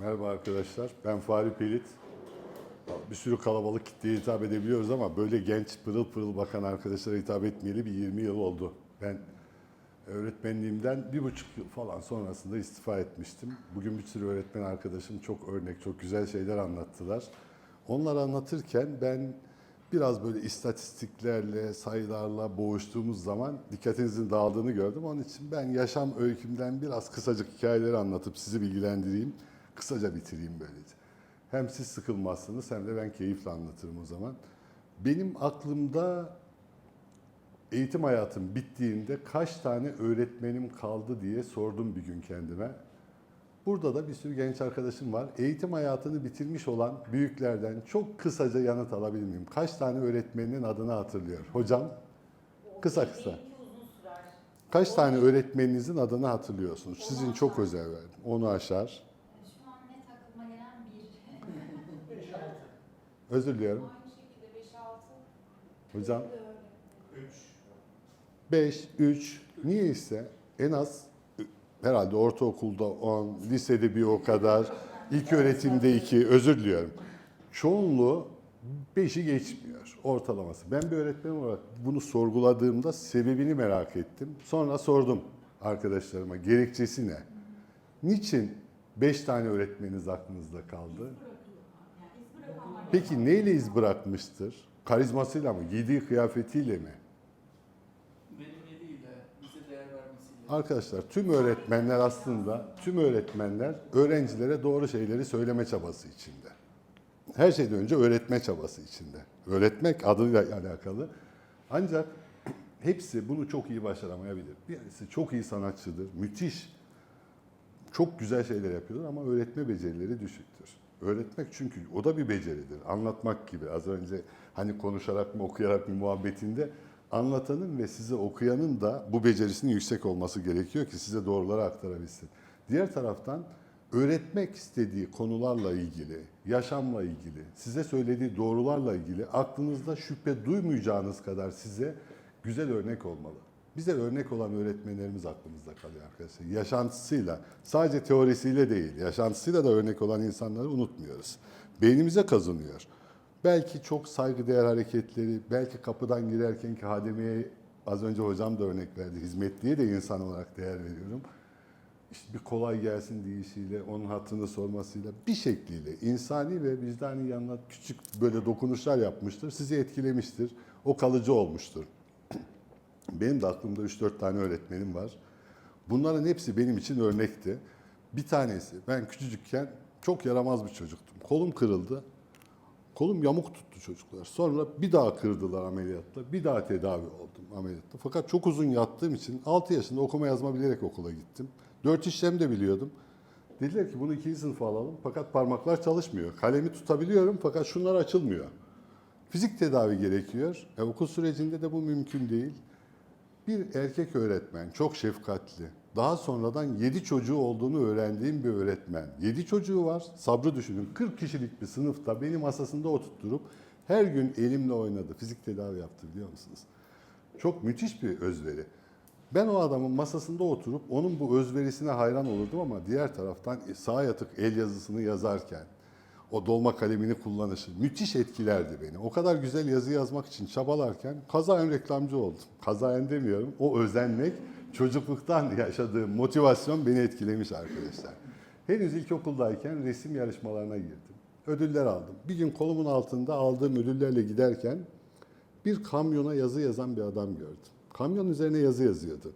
Merhaba arkadaşlar, ben Fahri Pelit. Bir sürü kalabalık kitleye hitap edebiliyoruz ama böyle genç, pırıl pırıl bakan arkadaşlara hitap etmeyeli bir 20 yıl oldu. Ben öğretmenliğimden bir buçuk yıl falan sonrasında istifa etmiştim. Bugün bir sürü öğretmen arkadaşım çok örnek, çok güzel şeyler anlattılar. Onlar anlatırken ben biraz böyle istatistiklerle, sayılarla boğuştuğumuz zaman dikkatinizin dağıldığını gördüm. Onun için ben yaşam öykümden biraz kısacık hikayeleri anlatıp sizi bilgilendireyim. Kısaca bitireyim böylece. Hem siz sıkılmazsınız hem de ben keyifle anlatırım o zaman. Benim aklımda eğitim hayatım bittiğinde kaç tane öğretmenim kaldı diye sordum bir gün kendime. Burada da bir sürü genç arkadaşım var. Eğitim hayatını bitirmiş olan büyüklerden çok kısaca yanıt alabilir miyim? Kaç tane öğretmeninin adını hatırlıyor? Hocam kısa kısa. Kaç tane öğretmeninizin adını hatırlıyorsunuz? Sizin çok özel verdim. Onu aşar. Şu an net aklıma gelen bir. Özür diliyorum. Aynı şekilde 5-6. Hocam 5, 3 niye ise en az herhalde ortaokulda 10, lisede bir o kadar, ilk öğretimde 2, özür diliyorum. Çoğunluğu 5'i geçmiyor ortalaması. Ben bir öğretmen olarak bunu sorguladığımda sebebini merak ettim. Sonra sordum arkadaşlarıma gerekçesi ne? Niçin 5 tane öğretmeniniz aklınızda kaldı? Peki neyle iz bırakmıştır? Karizmasıyla mı? Giydiği kıyafetiyle mi? Verimliliğiyle, bize değer vermesiyle. Arkadaşlar tüm öğretmenler aslında tüm öğretmenler öğrencilere doğru şeyleri söyleme çabası içinde. Her şeyden önce öğretme çabası içinde. Öğretmek adıyla alakalı. Ancak hepsi bunu çok iyi başaramayabilir. Birisi çok iyi sanatçıdır, müthiş, çok güzel şeyler yapıyordur ama öğretme becerileri düşüktür. Öğretmek çünkü o da bir beceridir. Anlatmak gibi az önce hani konuşarak mı okuyarak mı muhabbetinde anlatanın ve size okuyanın da bu becerisinin yüksek olması gerekiyor ki size doğruları aktarabilsin. Diğer taraftan öğretmek istediği konularla ilgili, yaşamla ilgili, size söylediği doğrularla ilgili aklınızda şüphe duymayacağınız kadar size güzel örnek olmalı. Bize örnek olan öğretmenlerimiz aklımızda kalıyor arkadaşlar. Yaşantısıyla, sadece teorisiyle değil, yaşantısıyla da örnek olan insanları unutmuyoruz. Beynimize kazınıyor. Belki çok saygıdeğer hareketleri, belki kapıdan girerkenki hademeye az önce hocam da örnek verdi. Hizmetliye de insan olarak değer veriyorum. İşte bir kolay gelsin deyişiyle, onun hattını sormasıyla bir şekliyle insani ve vicdani yanına küçük böyle dokunuşlar yapmıştır. Sizi etkilemiştir. O kalıcı olmuştur. Benim de aklımda 3-4 tane öğretmenim var. Bunların hepsi benim için örnekti. Bir tanesi, ben küçücükken çok yaramaz bir çocuktum. Kolum kırıldı. Kolum yamuk tuttu çocuklar. Sonra bir daha kırdılar ameliyatla. Bir daha tedavi oldum ameliyatta. Fakat çok uzun yattığım için 6 yaşında okuma yazma bilerek okula gittim. 4 işlem de biliyordum. Dediler ki bunu ikinci sınıfa alalım. Fakat parmaklar çalışmıyor. Kalemi tutabiliyorum fakat şunlar açılmıyor. Fizik tedavi gerekiyor. E, okul sürecinde de bu mümkün değil. Bir erkek öğretmen, çok şefkatli. Daha sonradan 7 çocuğu olduğunu öğrendiğim bir öğretmen. 7 çocuğu var, sabrı düşünün. 40 kişilik bir sınıfta beni masasında oturtturup her gün elimle oynadı. Fizik tedavi yaptı biliyor musunuz? Çok müthiş bir özveri. Ben o adamın masasında oturup onun bu özverisine hayran olurdum ama diğer taraftan sağ yatık el yazısını yazarken o dolma kalemini kullanışı müthiş etkilerdi beni. O kadar güzel yazı yazmak için çabalarken kazayen reklamcı oldum. Kazayen demiyorum. O özenmek, çocukluktan yaşadığım motivasyon beni etkilemiş arkadaşlar. Henüz ilkokuldayken resim yarışmalarına girdim. Ödüller aldım. Bir gün kolumun altında aldığım ödüllerle giderken bir kamyona yazı yazan bir adam gördüm. Kamyon üzerine yazı yazıyordu.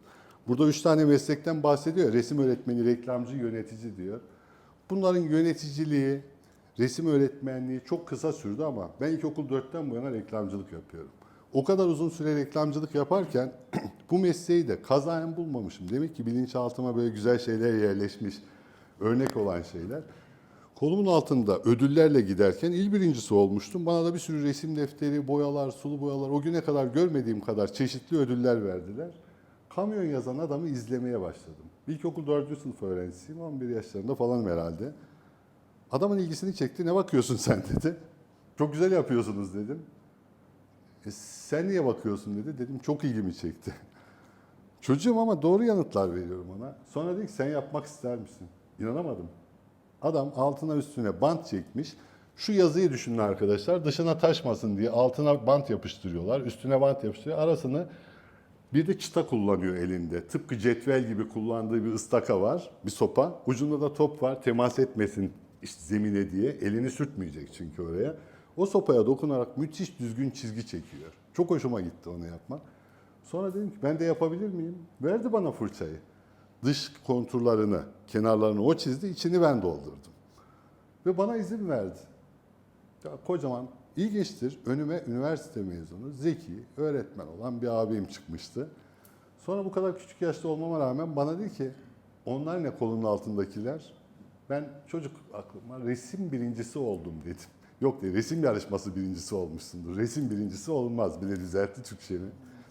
Burada üç tane meslekten bahsediyor. Resim öğretmeni, reklamcı, yönetici diyor. Bunların yöneticiliği, resim öğretmenliği çok kısa sürdü ama ben ilkokul 4'ten bu yana reklamcılık yapıyorum. O kadar uzun süre reklamcılık yaparken bu mesleği de kazayen bulmamışım. Demek ki bilinçaltıma böyle güzel şeyler yerleşmiş, örnek olan şeyler. Kolumun altında ödüllerle giderken il birincisi olmuştum. Bana da bir sürü resim defteri, boyalar, sulu boyalar, o güne kadar görmediğim kadar çeşitli ödüller verdiler. Kamyon yazan adamı izlemeye başladım. İlkokul 4. sınıf öğrencisiyim, 11 yaşlarında falan herhalde. Adamın ilgisini çekti, ne bakıyorsun sen dedi. Çok güzel yapıyorsunuz dedim. E, sen niye bakıyorsun dedi. Dedim çok ilgimi çekti. Çocuğum ama doğru yanıtlar veriyorum ona. Sonra dedi ki sen yapmak ister misin? İnanamadım. Adam altına üstüne bant çekmiş. Şu yazıyı düşünün arkadaşlar. Dışına taşmasın diye altına bant yapıştırıyorlar. Üstüne bant yapıştırıyor. Arasını bir de çıta kullanıyor elinde. Tıpkı cetvel gibi kullandığı bir ıstaka var, bir sopa. Ucunda da top var, temas etmesin işte zemine diye. Elini sürtmeyecek çünkü oraya. O sopaya dokunarak müthiş düzgün çizgi çekiyor. Çok hoşuma gitti onu yapmak. Sonra dedim ki ben de yapabilir miyim? Verdi bana fırçayı. Dış konturlarını, kenarlarını o çizdi, içini ben doldurdum. Ve bana izin verdi. Ya kocaman ilginçtir. Önüme üniversite mezunu, zeki, öğretmen olan bir abim çıkmıştı. Sonra bu kadar küçük yaşta olmama rağmen bana dedi ki onlar ne kolunun altındakiler? Ben çocuk aklıma resim birincisi oldum dedim. Yok dedi resim yarışması birincisi olmuşsundur. Resim birincisi olmaz bile düzeltti Türkçemi.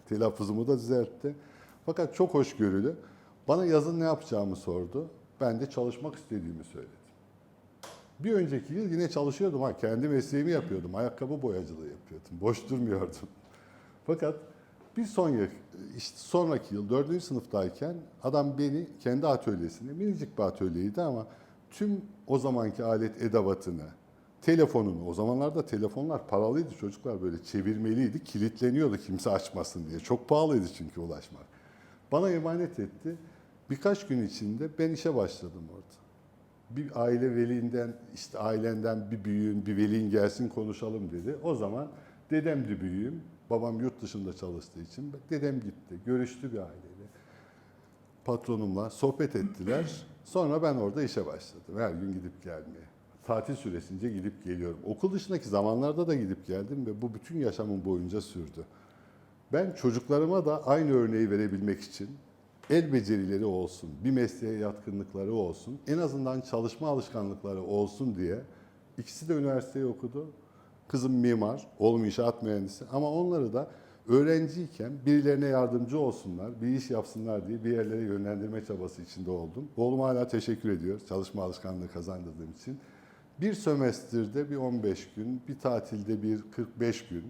Telaffuzumu da düzeltti. Fakat çok hoşgörülü. Bana yazın ne yapacağımı sordu. Ben de çalışmak istediğimi söyledim. Bir önceki yıl yine çalışıyordum ha. Kendi mesleğimi yapıyordum. Ayakkabı boyacılığı yapıyordum. Boş durmuyordum. Fakat bir son işte sonraki yıl dördüncü sınıftayken adam beni kendi atölyesine, minicik bir atölyeydi ama tüm o zamanki alet edevatını, telefonunu, o zamanlarda telefonlar paralıydı çocuklar böyle çevirmeliydi, kilitleniyordu kimse açmasın diye. Çok pahalıydı çünkü ulaşmak. Bana emanet etti. Birkaç gün içinde ben işe başladım orada bir aile velinden işte ailenden bir büyüğün bir velin gelsin konuşalım dedi. O zaman dedemdi büyüğüm. Babam yurt dışında çalıştığı için dedem gitti. Görüştü bir aileyle. Patronumla sohbet ettiler. Sonra ben orada işe başladım. Her gün gidip gelmeye. Tatil süresince gidip geliyorum. Okul dışındaki zamanlarda da gidip geldim ve bu bütün yaşamım boyunca sürdü. Ben çocuklarıma da aynı örneği verebilmek için el becerileri olsun, bir mesleğe yatkınlıkları olsun, en azından çalışma alışkanlıkları olsun diye ikisi de üniversiteyi okudu. Kızım mimar, oğlum inşaat mühendisi ama onları da öğrenciyken birilerine yardımcı olsunlar, bir iş yapsınlar diye bir yerlere yönlendirme çabası içinde oldum. Oğlum hala teşekkür ediyor çalışma alışkanlığı kazandırdığım için. Bir sömestrde bir 15 gün, bir tatilde bir 45 gün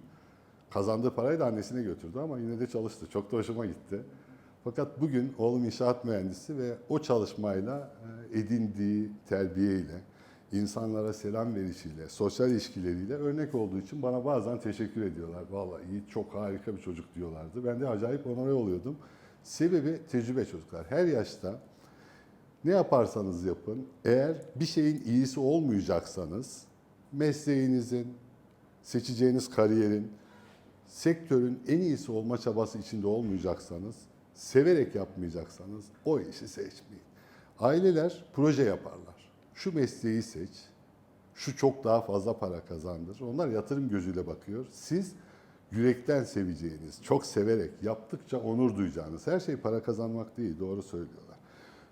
kazandığı parayı da annesine götürdü ama yine de çalıştı. Çok da hoşuma gitti. Fakat bugün oğlum inşaat mühendisi ve o çalışmayla e, edindiği terbiyeyle, insanlara selam verişiyle, sosyal ilişkileriyle örnek olduğu için bana bazen teşekkür ediyorlar. Vallahi iyi, çok harika bir çocuk diyorlardı. Ben de acayip onore oluyordum. Sebebi tecrübe çocuklar. Her yaşta ne yaparsanız yapın, eğer bir şeyin iyisi olmayacaksanız, mesleğinizin, seçeceğiniz kariyerin, sektörün en iyisi olma çabası içinde olmayacaksanız, severek yapmayacaksanız o işi seçmeyin. Aileler proje yaparlar. Şu mesleği seç, şu çok daha fazla para kazandır. Onlar yatırım gözüyle bakıyor. Siz yürekten seveceğiniz, çok severek, yaptıkça onur duyacağınız, her şey para kazanmak değil, doğru söylüyorlar.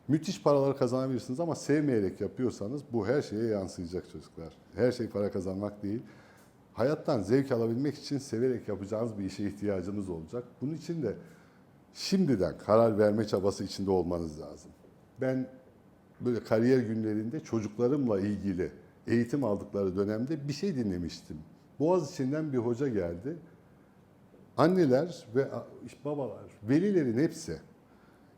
Müthiş paralar kazanabilirsiniz ama sevmeyerek yapıyorsanız bu her şeye yansıyacak çocuklar. Her şey para kazanmak değil. Hayattan zevk alabilmek için severek yapacağınız bir işe ihtiyacınız olacak. Bunun için de şimdiden karar verme çabası içinde olmanız lazım. Ben böyle kariyer günlerinde çocuklarımla ilgili eğitim aldıkları dönemde bir şey dinlemiştim. Boğaziçi'nden bir hoca geldi. Anneler ve babalar, velilerin hepsi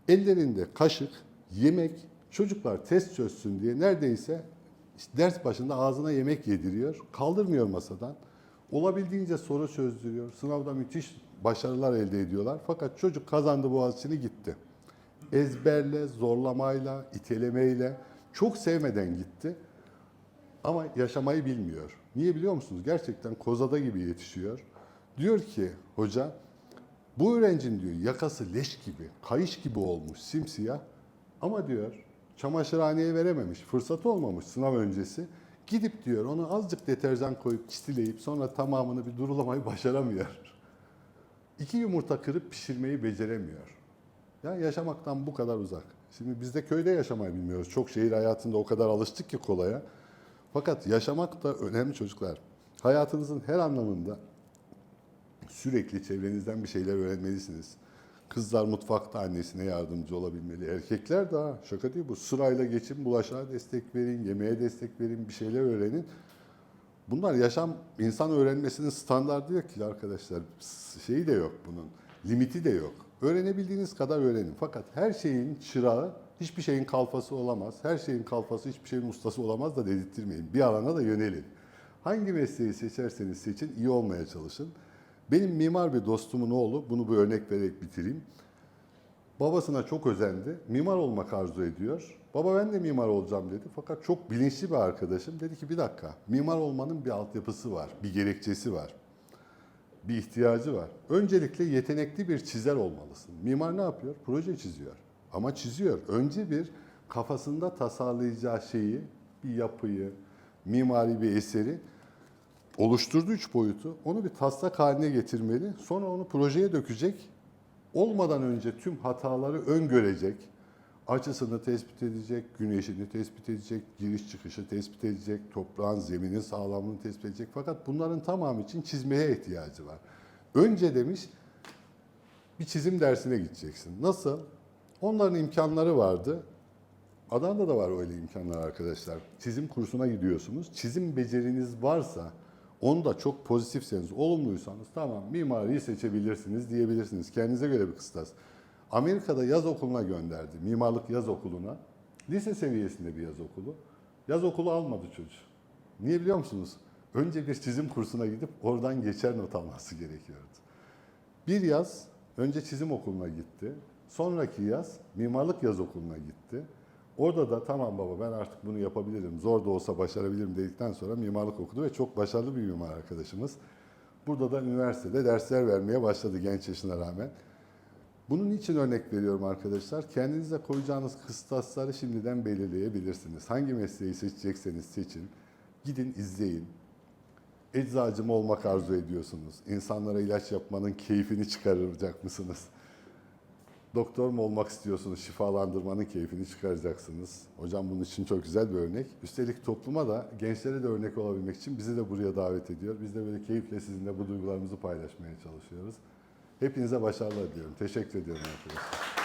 ellerinde kaşık, yemek, çocuklar test çözsün diye neredeyse işte ders başında ağzına yemek yediriyor, kaldırmıyor masadan. Olabildiğince soru çözdürüyor. Sınavda müthiş başarılar elde ediyorlar. Fakat çocuk kazandı Boğaziçi'ni gitti. Ezberle, zorlamayla, itelemeyle, çok sevmeden gitti. Ama yaşamayı bilmiyor. Niye biliyor musunuz? Gerçekten kozada gibi yetişiyor. Diyor ki hoca, bu öğrencin diyor yakası leş gibi, kayış gibi olmuş, simsiyah. Ama diyor çamaşırhaneye verememiş, fırsatı olmamış sınav öncesi. Gidip diyor onu azıcık deterjan koyup çistileyip sonra tamamını bir durulamayı başaramıyor. İki yumurta kırıp pişirmeyi beceremiyor. Ya yaşamaktan bu kadar uzak. Şimdi biz de köyde yaşamayı bilmiyoruz. Çok şehir hayatında o kadar alıştık ki kolaya. Fakat yaşamak da önemli çocuklar. Hayatınızın her anlamında sürekli çevrenizden bir şeyler öğrenmelisiniz. Kızlar mutfakta annesine yardımcı olabilmeli. Erkekler de ha, şaka değil bu. Sırayla geçin, bulaşığa destek verin, yemeğe destek verin, bir şeyler öğrenin. Bunlar yaşam, insan öğrenmesinin standardı yok ki arkadaşlar. Şeyi de yok bunun, limiti de yok. Öğrenebildiğiniz kadar öğrenin. Fakat her şeyin çırağı Hiçbir şeyin kalfası olamaz. Her şeyin kalfası hiçbir şeyin ustası olamaz da dedirtmeyin. Bir alana da yönelin. Hangi mesleği seçerseniz seçin iyi olmaya çalışın. Benim mimar bir dostumun oğlu, bunu bir örnek vererek bitireyim. Babasına çok özendi. Mimar olmak arzu ediyor. Baba ben de mimar olacağım dedi. Fakat çok bilinçli bir arkadaşım. Dedi ki bir dakika mimar olmanın bir altyapısı var, bir gerekçesi var. Bir ihtiyacı var. Öncelikle yetenekli bir çizer olmalısın. Mimar ne yapıyor? Proje çiziyor. Ama çiziyor. Önce bir kafasında tasarlayacağı şeyi, bir yapıyı, mimari bir eseri oluşturdu üç boyutu. Onu bir taslak haline getirmeli. Sonra onu projeye dökecek. Olmadan önce tüm hataları öngörecek. Açısını tespit edecek, güneşini tespit edecek, giriş çıkışı tespit edecek, toprağın zeminin sağlamlığını tespit edecek. Fakat bunların tamamı için çizmeye ihtiyacı var. Önce demiş bir çizim dersine gideceksin. Nasıl? Onların imkanları vardı. Adana'da da var öyle imkanlar arkadaşlar. Çizim kursuna gidiyorsunuz. Çizim beceriniz varsa, onu da çok pozitifseniz, olumluysanız tamam mimariyi seçebilirsiniz diyebilirsiniz. Kendinize göre bir kıstas. Amerika'da yaz okuluna gönderdi. Mimarlık yaz okuluna. Lise seviyesinde bir yaz okulu. Yaz okulu almadı çocuk. Niye biliyor musunuz? Önce bir çizim kursuna gidip oradan geçer not alması gerekiyordu. Bir yaz önce çizim okuluna gitti. Sonraki yaz mimarlık yaz okuluna gitti. Orada da tamam baba ben artık bunu yapabilirim, zor da olsa başarabilirim dedikten sonra mimarlık okudu ve çok başarılı bir mimar arkadaşımız. Burada da üniversitede dersler vermeye başladı genç yaşına rağmen. Bunun için örnek veriyorum arkadaşlar. Kendinize koyacağınız kıstasları şimdiden belirleyebilirsiniz. Hangi mesleği seçecekseniz seçin. Gidin izleyin. Eczacı mı olmak arzu ediyorsunuz? İnsanlara ilaç yapmanın keyfini çıkaracak mısınız? Doktor mu olmak istiyorsunuz? Şifalandırmanın keyfini çıkaracaksınız. Hocam bunun için çok güzel bir örnek. Üstelik topluma da, gençlere de örnek olabilmek için bizi de buraya davet ediyor. Biz de böyle keyifle sizinle bu duygularımızı paylaşmaya çalışıyoruz. Hepinize başarılar diliyorum. Teşekkür ediyorum arkadaşlar.